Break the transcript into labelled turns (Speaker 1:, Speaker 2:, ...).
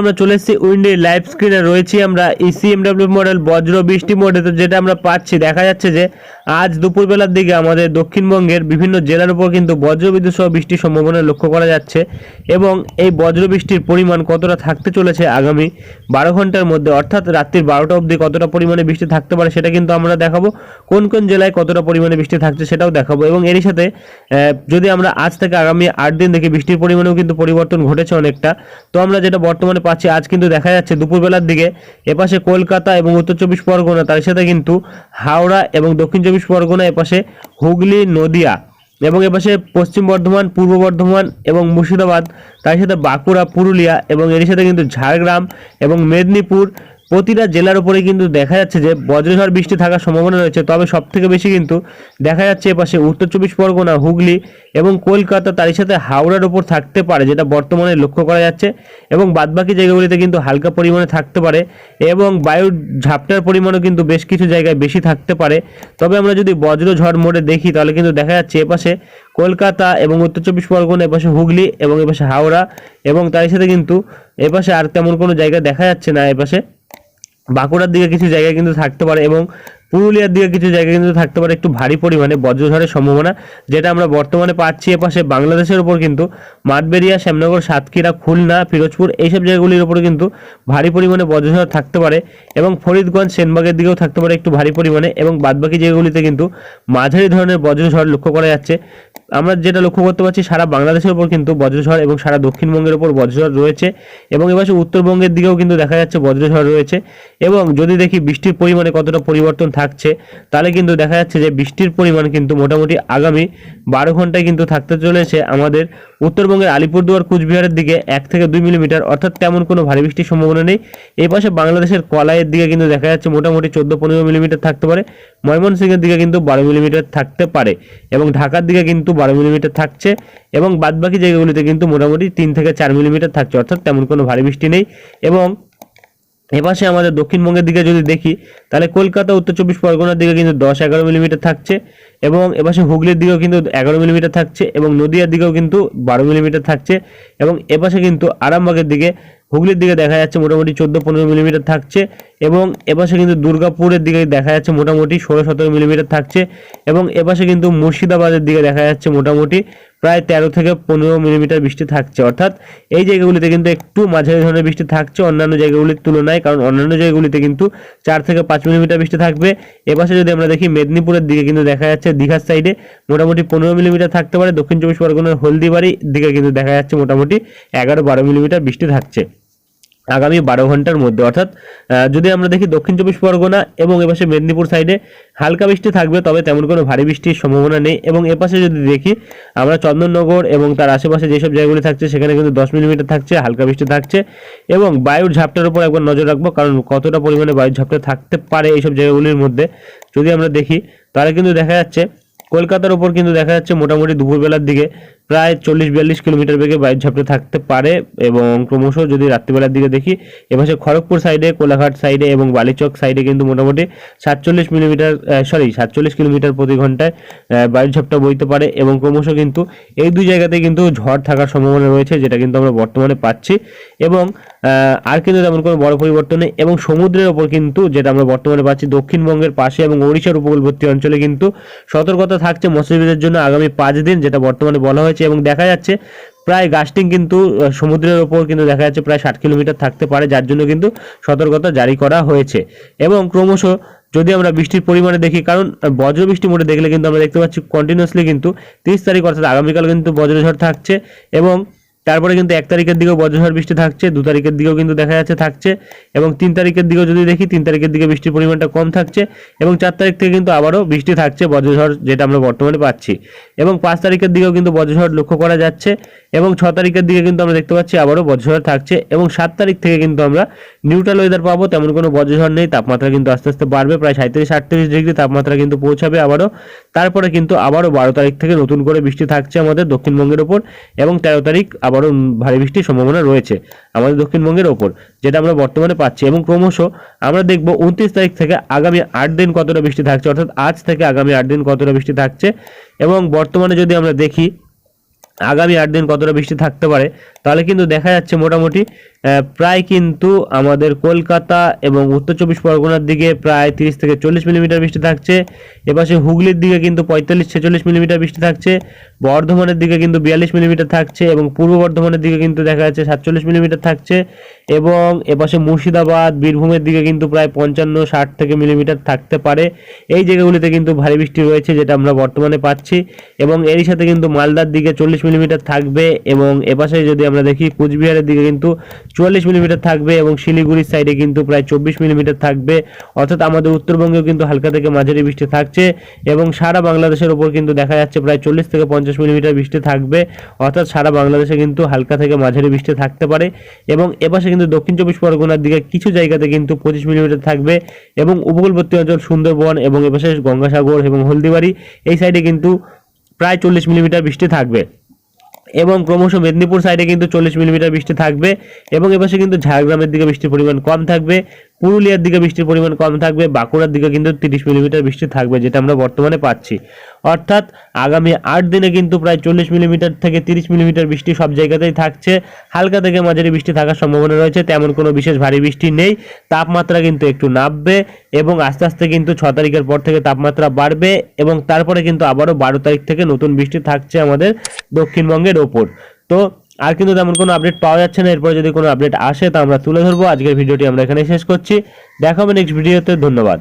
Speaker 1: আমরা চলে এসেছি উইন্ডি লাইভ স্ক্রিনে রয়েছি আমরা ইসিএমডব্লিউ মডেল বজ্র বৃষ্টি মোডে তো যেটা আমরা পাচ্ছি, দেখা যাচ্ছে যে আজ দুপুরবেলার দিকে আমাদের দক্ষিণবঙ্গের বিভিন্ন জেলার উপর কিন্তু বজ্রবিদ্যুৎ সহ বৃষ্টির সম্ভাবনা লক্ষ্য করা যাচ্ছে এবং এই বজ্র বৃষ্টির পরিমাণ কতটা থাকতে চলেছে আগামী বারো ঘণ্টার মধ্যে, অর্থাৎ রাত্রির বারোটা অবধি কতটা পরিমাণে বৃষ্টি থাকতে পারে সেটা কিন্তু আমরা দেখাবো। কোন কোন জেলায় কতটা পরিমাণে বৃষ্টি থাকছে সেটাও দেখাবো এবং এরই সাথে যদি আমরা আজ থেকে আগামী আট দিন দেখি, বৃষ্টির পরিমাণেও কিন্তু পরিবর্তন ঘটেছে অনেকটা। তো আমরা যেটা বর্তমানে পাচ্ছি। আজ কিন্তু দেখা যাচ্ছে দুপুরবেলার দিকে এপাশে কলকাতা এবং উত্তর চব্বিশ পরগনা, তার সাথে কিন্তু হাওড়া এবং দক্ষিণ চব্বিশ পরগনা, এপাশে হুগলি, নদিয়া এবং এপাশে পশ্চিম বর্ধমান, পূর্ব বর্ধমান এবং মুর্শিদাবাদ, তার সাথে বাঁকুড়া, পুরুলিয়া এবং এর সাথে কিন্তু ঝাড়গ্রাম এবং মেদিনীপুর প্রতিটা জেলার উপরে কিন্তু দেখা যাচ্ছে যে বজ্রঝড় বৃষ্টি থাকার সম্ভাবনা রয়েছে, তবে সব থেকে বেশি কিন্তু দেখা যাচ্ছে এপাশে উত্তর চব্বিশ পরগনা, হুগলি এবং কলকাতা, তারই সাথে হাওড়ার উপর থাকতে পারে, যেটা বর্তমানে লক্ষ্য করা যাচ্ছে এবং বাদবাকি জায়গাগুলিতে কিন্তু হালকা পরিমাণে থাকতে পারে এবং বায়ুর ঝাপটার পরিমাণও কিন্তু বেশ কিছু জায়গায় বেশি থাকতে পারে। তবে আমরা যদি বজ্রঝড় মোডে দেখি, তাহলে কিন্তু দেখা যাচ্ছে এপাশে কলকাতা এবং উত্তর চব্বিশ পরগনা, এপাশে হুগলি এবং এপাশে হাওড়া এবং তার সাথে কিন্তু এপাশে আর তেমন কোনো জায়গা দেখা যাচ্ছে না এপাশে। বাঁকুড়ার দিকে কিছু জায়গায় কিন্তু থাকতে পারে এবং পুরুলিয়ার দিকে কিছু জায়গায় কিন্তু থাকতে পারে একটু ভারী পরিমাণে বজ্রঝড়ের সম্ভাবনা, যেটা আমরা বর্তমানে পাচ্ছি এপাশে বাংলাদেশের উপর কিন্তু মাঠবেরিয়া শ্যামনগর, সাতক্ষীরা, খুলনা, ফিরোজপুর এইসব জায়গাগুলির উপরে কিন্তু ভারী পরিমাণে বজ্রঝড় থাকতে পারে এবং ফরিদগঞ্জ, সেনবাগের দিকেও থাকতে পারে একটু ভারী পরিমাণে এবং বাদবাকি জায়গাগুলিতে কিন্তু মাঝারি ধরনের বজ্রঝড় লক্ষ্য করা যাচ্ছে। আমরা যেটা লক্ষ্য করতে পারছি, সারা বাংলাদেশের উপর কিন্তু বজ্রঝড় এবং সারা দক্ষিণবঙ্গের উপর বজ্রঝড় রয়েছে এবং এবার উত্তরবঙ্গের দিকেও কিন্তু দেখা যাচ্ছে বজ্রঝড় রয়েছে এবং যদি দেখি বৃষ্টির পরিমাণে কতটা পরিবর্তন থাকছে, তাহলে কিন্তু দেখা যাচ্ছে যে বৃষ্টির পরিমাণ কিন্তু মোটামুটি আগামী বারো ঘন্টায় কিন্তু থাকতে চলেছে আমাদের উত্তরবঙ্গের আলিপুরদুয়ার, কুচবিহারের দিকে এক থেকে দুই মিলিমিটার, অর্থাৎ তেমন কোনো ভারী বৃষ্টির সম্ভাবনা নেই। এই পাশে বাংলাদেশের কলাইয়ের দিকে কিন্তু দেখা যাচ্ছে মোটামুটি চোদ্দ পনেরো মিলিমিটার থাকতে পারে, ময়মনসিংহের দিকে কিন্তু বারো মিলিমিটার থাকতে পারে এবং ঢাকার দিকে কিন্তু বারো মিলিমিটার থাকছে এবং বাদবাকি জায়গাগুলিতে কিন্তু মোটামুটি তিন থেকে চার মিলিমিটার থাকছে, অর্থাৎ তেমন কোনো ভারী বৃষ্টি নেই। এবং এপাশে আমাদের দক্ষিণবঙ্গের দিকে যদি দেখি, তাহলে কলকাতা, উত্তর চব্বিশ পরগনার দিকে কিন্তু দশ এগারো মিলিমিটার থাকছে এবং এপাশে হুগলির দিকেও কিন্তু এগারো মিলিমিটার থাকছে এবং নদিয়ার দিকেও কিন্তু বারো মিলিমিটার থাকছে এবং এপাশে কিন্তু আরামবাগের দিকে হুগলির দিকে দেখা যাচ্ছে মোটামুটি চোদ্দ পনেরো মিলিমিটার থাকছে এবং এপাশে কিন্তু দুর্গাপুরের দিকে দেখা যাচ্ছে মোটামুটি ষোলো সতেরো মিলিমিটার থাকছে এবং এপাশে কিন্তু মুর্শিদাবাদের দিকে দেখা যাচ্ছে মোটামুটি প্রায় তেরো থেকে পনেরো মিলিমিটার বৃষ্টি থাকছে। অর্থাৎ এই জায়গাগুলিতে কিন্তু একটু মাঝারি ধরনের বৃষ্টি থাকছে অন্যান্য জায়গাগুলির তুলনায়, কারণ অন্যান্য জায়গাগুলিতে কিন্তু চার থেকে পাঁচ মিলিমিটার বৃষ্টি থাকবে। এপাশে যদি আমরা দেখি মেদিনীপুরের দিকে কিন্তু দেখা যাচ্ছে দীঘার সাইডে মোটামুটি পনেরো মিলিমিটার থাকতে পারে। দক্ষিণ চব্বিশ পরগনার হলদিবাড়ির দিকে কিন্তু দেখা যাচ্ছে মোটামুটি এগারো বারো মিলিমিটার বৃষ্টি থাকছে। আগামী বারো ঘণ্টার মধ্যে। অর্থাৎ যদি আমরা দেখি দক্ষিণ চব্বিশ পরগনা এবং এপাশে মেদিনীপুর সাইডে হালকা বৃষ্টি থাকবে, তবে তেমন কোনো ভারী বৃষ্টির সম্ভাবনা নেই। এবং এপাশে যদি দেখি আমরা চন্দননগর এবং তার আশেপাশে যেসব জায়গাগুলি থাকছে, সেখানে কিন্তু দশ মিলিমিটার থাকছে, হালকা বৃষ্টি থাকছে। এবং বায়ুর ঝাপটার উপর একবার নজর রাখব, কারণ কতটা পরিমাণে বায়ুর ঝাপটা থাকতে পারে এইসব জায়গাগুলির মধ্যে, যদি আমরা দেখি, তাহলে কিন্তু দেখা যাচ্ছে, কলকাতার উপর কিন্তু দেখা যাচ্ছে মোটামুটি দুপুরবেলার দিকে প্রায় চল্লিশ বিয়াল্লিশ কিলোমিটার বেগে বায়ুর ঝাপটা থাকতে পারে এবং ক্রমশ যদি রাত্রিবেলার দিকে দেখি এপাশে খড়গপুর সাইডে কোলাঘাট সাইডে এবং বালিচক সাইডে কিন্তু মোটামুটি সাতচল্লিশ মিলিমিটার সরি সাতচল্লিশ কিলোমিটার প্রতি ঘন্টায় বায়ুর ঝাপটা বইতে পারে এবং ক্রমশ কিন্তু এই দুই জায়গাতে কিন্তু ঝড় থাকার সম্ভাবনা রয়েছে যেটা কিন্তু আমরা বর্তমানে পাচ্ছি এবং আর কিন্তু তেমন কোনো বড় পরিবর্তন নেই এবং সমুদ্রের ওপর কিন্তু যেটা আমরা বর্তমানে পাচ্ছি, দক্ষিণবঙ্গের পাশে এবং ওড়িশার উপকূলবর্তী অঞ্চলে কিন্তু সতর্কতা থাকছে মৎস্যজীবীদের জন্য আগামী পাঁচ দিন, যেটা বর্তমানে বলা হয়েছে এবং দেখা যাচ্ছে প্রায় গাস্টিং কিন্তু সমুদ্রের ওপর কিন্তু দেখা যাচ্ছে প্রায় ষাট কিলোমিটার থাকতে পারে, যার জন্য কিন্তু সতর্কতা জারি করা হয়েছে। এবং ক্রমশ যদি আমরা বৃষ্টির পরিমাণে দেখি, কারণ বজ্রবৃষ্টি বজ্র বৃষ্টি মোটে দেখলে কিন্তু আমরা দেখতে পাচ্ছি কন্টিনিউসলি কিন্তু তিরিশ তারিখ অর্থাৎ আগামীকাল কিন্তু বজ্রঝড় থাকছে এবং তারপরে কিন্তু এক তারিখের দিকেও বজ্রঝড় বৃষ্টি থাকছে, দু তারিখের দিকেও কিন্তু দেখা যাচ্ছে থাকছে এবং তিন তারিখের দিকেও যদি দেখি, তিন তারিখের দিকে বৃষ্টির পরিমাণটা কম থাকছে এবং চার তারিখ থেকে কিন্তু আবারও বৃষ্টি থাকছে, বজ্রঝড় যেটা আমরা বর্তমানে পাচ্ছি এবং পাঁচ তারিখের দিকেও কিন্তু বজ্রঝড় লক্ষ্য করা যাচ্ছে এবং ছ তারিখের দিকে কিন্তু আমরা দেখতে পাচ্ছি আবারও বজ্রঝড় থাকছে এবং সাত তারিখ থেকে কিন্তু আমরা নিউট্রাল ওয়েদার পাবো, তেমন কোনো বজ্রঝড় নেই, তাপমাত্রা কিন্তু আস্তে আস্তে বাড়বে, প্রায় সাঁত্রিশ আটত্রিশ ডিগ্রি তাপমাত্রা কিন্তু পৌঁছাবে আবারও। তারপরে কিন্তু আবারও বারো তারিখ থেকে নতুন করে বৃষ্টি থাকছে আমাদের দক্ষিণবঙ্গের ওপর এবং তেরো তারিখ আবারও ভারী বৃষ্টির সম্ভাবনা রয়েছে আমাদের দক্ষিণবঙ্গের ওপর, যেটা আমরা বর্তমানে পাচ্ছি। এবং ক্রমশ আমরা দেখব উনত্রিশ তারিখ থেকে আগামী আট দিন কতটা বৃষ্টি থাকছে, অর্থাৎ আজ থেকে আগামী আট দিন কতটা বৃষ্টি থাকছে। এবং বর্তমানে যদি আমরা দেখি আগামী আট দিন কতটা বৃষ্টি থাকতে পারে, তাহলে কিন্তু দেখা যাচ্ছে মোটামুটি প্রায় কিন্তু আমাদের কলকাতা এবং উত্তর চব্বিশ পরগনার দিকে প্রায় তিরিশ থেকে চল্লিশ মিলিমিটার বৃষ্টি থাকছে, এপাশে হুগলির দিকে কিন্তু পঁয়তাল্লিশ ছেচল্লিশ মিলিমিটার বৃষ্টি থাকছে বর্ধমানের দিকে কিন্তু বিয়াল্লিশ মিলিমিটার থাকছে এবং পূর্ব বর্ধমানের দিকে কিন্তু দেখা যাচ্ছে সাতচল্লিশ মিলিমিটার থাকছে এবং এপাশে মুর্শিদাবাদ, বীরভূমের দিকে কিন্তু প্রায় পঞ্চান্ন, ষাট থেকে মিলিমিটার থাকতে পারে। এই জায়গাগুলিতে কিন্তু ভারী বৃষ্টি রয়েছে যেটা আমরা বর্তমানে পাচ্ছি এবং এরই সাথে কিন্তু মালদার দিকে চল্লিশ মিলিমিটার থাকবে এবং এপাশে যদি আমরা দেখি কুচবিহারের দিকে কিন্তু চুয়াল্লিশ মিলিমিটার থাকবে এবং শিলিগুড়ির সাইডে কিন্তু প্রায় চব্বিশ মিলিমিটার থাকবে। অর্থাৎ আমাদের উত্তরবঙ্গেও কিন্তু হালকা থেকে মাঝারি বৃষ্টি থাকছে এবং সারা বাংলাদেশের ওপর কিন্তু দেখা যাচ্ছে প্রায় চল্লিশ থেকে পঞ্চাশ মিলিমিটার বৃষ্টি থাকবে, অর্থাৎ সারা বাংলাদেশে কিন্তু হালকা থেকে মাঝারি বৃষ্টি থাকতে পারে এবং এপাশে কিন্তু দক্ষিণ চব্বিশ পরগনার দিকে কিছু জায়গাতে কিন্তু পঁচিশ মিলিমিটার থাকবে এবং উপকূলবর্তী অঞ্চল সুন্দরবন এবং এপাশে গঙ্গাসাগর এবং হলদিবাড়ি, এই সাইডে কিন্তু প্রায় চল্লিশ মিলিমিটার বৃষ্টি থাকবে। এবং ক্রমশ মেদিনীপুর সাইডে কিন্তু চল্লিশ মিলিমিটার বৃষ্টি থাকবে এবং এপাশে কিন্তু ঝাড়গ্রামের দিকে বৃষ্টির পরিমাণ কম থাকবে। পুরুলিয়ার দিকে বৃষ্টির পরিমাণ কম থাকবে, বাঁকুড়ার দিকে কিন্তু তিরিশ মিলিমিটার বৃষ্টি থাকবে, যেটা আমরা বর্তমানে পাচ্ছি। অর্থাৎ আগামী আট দিনে কিন্তু প্রায় চল্লিশ মিলিমিটার থেকে তিরিশ মিলিমিটার বৃষ্টি সব জায়গাতেই থাকছে। হালকা থেকে মাঝারি বৃষ্টি থাকার সম্ভাবনা রয়েছে, তেমন কোনো বিশেষ ভারী বৃষ্টি নেই। তাপমাত্রা কিন্তু একটু নামবে এবং আস্তে আস্তে কিন্তু ছ তারিখের পর থেকে তাপমাত্রা বাড়বে এবং তারপরে কিন্তু আবারও বারো তারিখ থেকে নতুন বৃষ্টি থাকছে আমাদের দক্ষিণবঙ্গের ওপর। তো আর কিন্তু তেমন কোনো আপডেট পাওয়া যাচ্ছে না। এরপরে যদি কোনো আপডেট আসে, তা আমরা তুলে ধরবো। আজকের ভিডিওটি আমরা এখানে শেষ করছি। দেখা হবে নেক্সট ভিডিওতে। ধন্যবাদ।